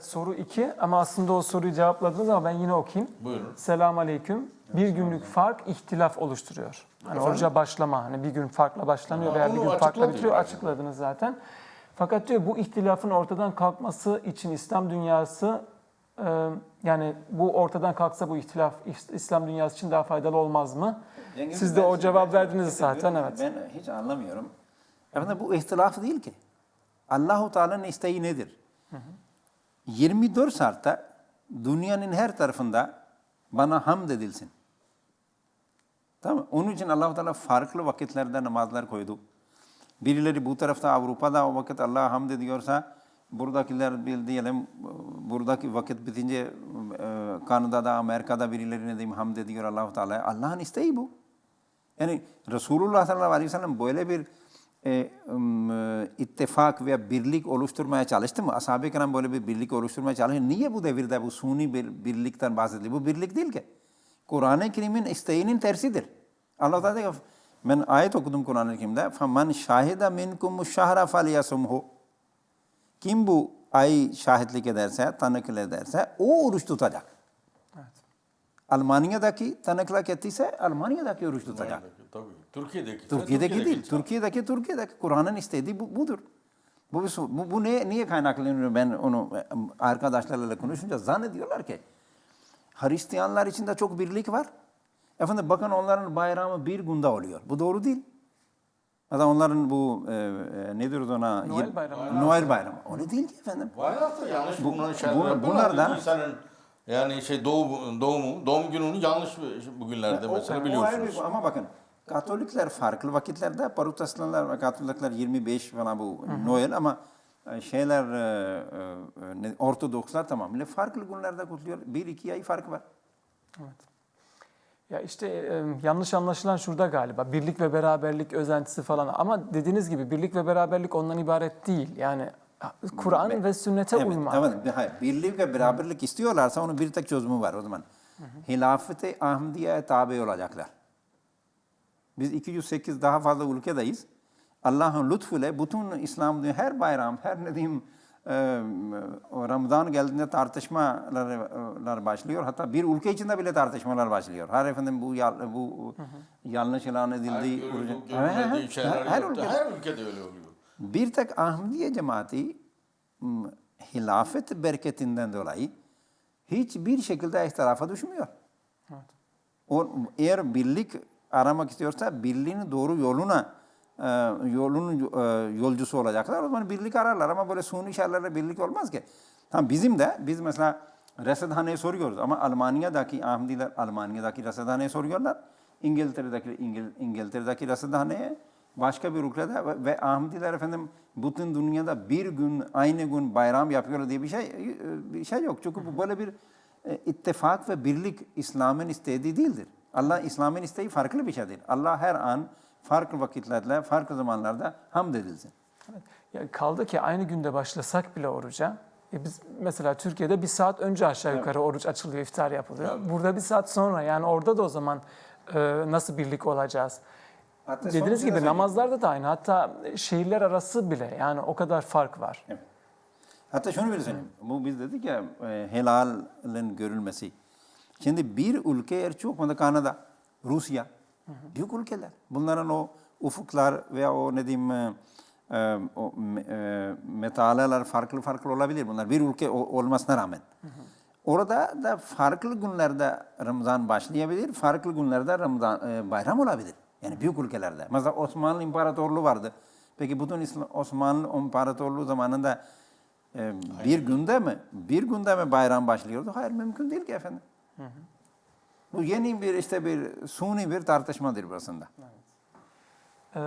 Soru 2 ama aslında o soruyu cevapladınız ama ben yine okuyayım. Buyurun. Selam aleyküm. Bir günlük fark ihtilaf oluşturuyor. Hani oruca başlama, hani bir gün farkla başlanıyor Ha, veya bir onu gün farkla açıkladı bitiriyor. Açıkladınız zaten. Fakat diyor bu ihtilafın ortadan kalkması için İslam dünyası e, yani bu ortadan kalksa bu ihtilaf İs- İslam dünyası için daha faydalı olmaz mı? Cengiz Siz Bey, de ben o cevap ben- verdiniz ben- zaten evet. Ben hiç anlamıyorum. Efendim bu ihtilaf değil ki. Allahu Teala'nın isteği nedir? 24 saatte dünyanın her tarafında bana hamd edilsin. Tamam? Onun için Allah-u Teala farklı vakitlerde namazlar koydu. Birileri bu tarafta Avrupa'da o vakit Allah'a hamd ediyorsa buradakiler diyelim buradaki vakit bitince e, Kanada'da, Amerika'da birileri ne diyeyim hamd ediyor Allah-u Teala'ya. Allah'ın isteği bu. Yani Resulullah sallallahu aleyhi ve sellem böyle bir e, um, e, ittifak veya birlik oluşturmaya çalıştı mı? Ashab-ı kiram böyle bir birlik oluşturmaya çalıştı. Niye bu devirde bu suni bir birlikten bahsediliyor? Bu birlik değil ki. Kur'an-ı Kerim'in isteğinin tersidir. Allah Teala diyor, ben ayet okudum Kur'an-ı Kerim'de. فَمَنْ شَاهِدَ مِنْكُمُ الشَّهْرَ فَلْيَسُمْهُ Kim bu ay şahitlik ederse, tanıklık ederse o oruç tutacak. Almanya'daki tanıklık ettiyse Almanya'daki oruç tutacak. Tabii. Türkiye'deki. Türkiye'deki değil. Türkiye'deki Türkiye'deki Kur'an'ın istediği bu, budur. Bu, bu, bu ne, niye kaynaklanıyor ben onu e, arkadaşlarla konuşunca zannediyorlar ki Hristiyanlar içinde çok birlik var. Efendim bakın onların bayramı bir günde oluyor. Bu doğru değil. Hatta onların bu e, e, nedir ona? Noel bayramı. Noel bayramı. Öyle değil ki efendim. Hafta yanlış bulunan şeyler bu- bunlardan- İnsanın yani şey doğum, doğumu, doğum gününü yanlış bugünlerde O- mesela o ayrı biliyorsunuz. bir- ama bakın Katolikler farklı vakitlerde, Protestanlar ve Katolikler 25 falan bu Noel ama e, şeyler e, e, ne- Ortodokslar tamamıyla farklı günlerde kutluyor. Bir iki ay fark var. Ya işte e, yanlış anlaşılan şurada galiba. Birlik ve beraberlik özentisi falan. Ama dediğiniz gibi birlik ve beraberlik ondan ibaret değil. Yani Kur'an ve sünnete Evet, uymak. Bir- Hayır, birlik ve beraberlik istiyorlarsa onun bir tek çözümü var o zaman. Hilafet-i Ahmediye'ye tabi olacaklar. Biz 208 daha fazla ülkedeyiz. Allah'ın lütfuyla bütün İslam her bayram, her ne diyeyim e, o Ramazan geldiğinde tartışmalar başlıyor. Hatta bir ülke içinde bile tartışmalar başlıyor. Her efendim bu bu yanlış ilan edildi. Her, Evet, şeyler her yoktu. ülkede. Her ülkede öyle oluyor. Bir tek Ahmediye cemaati hilafet bereketinden dolayı hiçbir şekilde ihtirafa düşmüyor. O, eğer birlik aramak istiyorsa birliğin doğru yoluna e, yolun e, yolcusu olacaklar. O zaman birlik ararlar ama böyle suni şeylerle birlik olmaz ki. Tamam bizim de biz mesela resedhaneyi soruyoruz ama Almanya'daki Ahmediler Almanya'daki resedhaneyi soruyorlar. İngiltere'deki İngil, İngiltere'deki resedhaneye başka bir ülkede ve, Ahmediler efendim bütün dünyada bir gün aynı gün bayram yapıyor diye bir şey bir şey yok. Çünkü bu böyle bir e, ittifak ve birlik İslam'ın istediği değildir. Allah İslam'ın isteği farklı bir şeydir. Allah her an farklı vakitlerde, farklı zamanlarda hamd edilsin. Evet. Ya kaldı ki aynı günde başlasak bile oruca. e biz mesela Türkiye'de bir saat önce aşağı yukarı oruç açılıyor, iftar yapılıyor. Burada bir saat sonra yani orada da o zaman e, nasıl birlik olacağız? Hatta Dediğiniz gibi namazlarda da aynı. Hatta şehirler arası bile yani o kadar fark var. Evet. Hatta şunu bile söyleyeyim. Bu biz dedik ya e, helalin görülmesi. Şimdi bir ülke eğer çok mesela Kanada, Rusya, büyük ülkeler. Bunların o ufuklar veya o ne diyeyim e, e, o e, metaleler farklı farklı olabilir. Bunlar bir ülke olmasına rağmen. Orada da farklı günlerde Ramazan başlayabilir, farklı günlerde Ramazan e, bayram olabilir. Yani büyük ülkelerde. Mesela Osmanlı İmparatorluğu vardı. Peki bütün İslam- Osmanlı İmparatorluğu zamanında e, bir günde mi, bir günde mi bayram başlıyordu? Hayır mümkün değil ki efendim. Bu yeni bir işte bir suni bir tartışmadır burasında. Ee,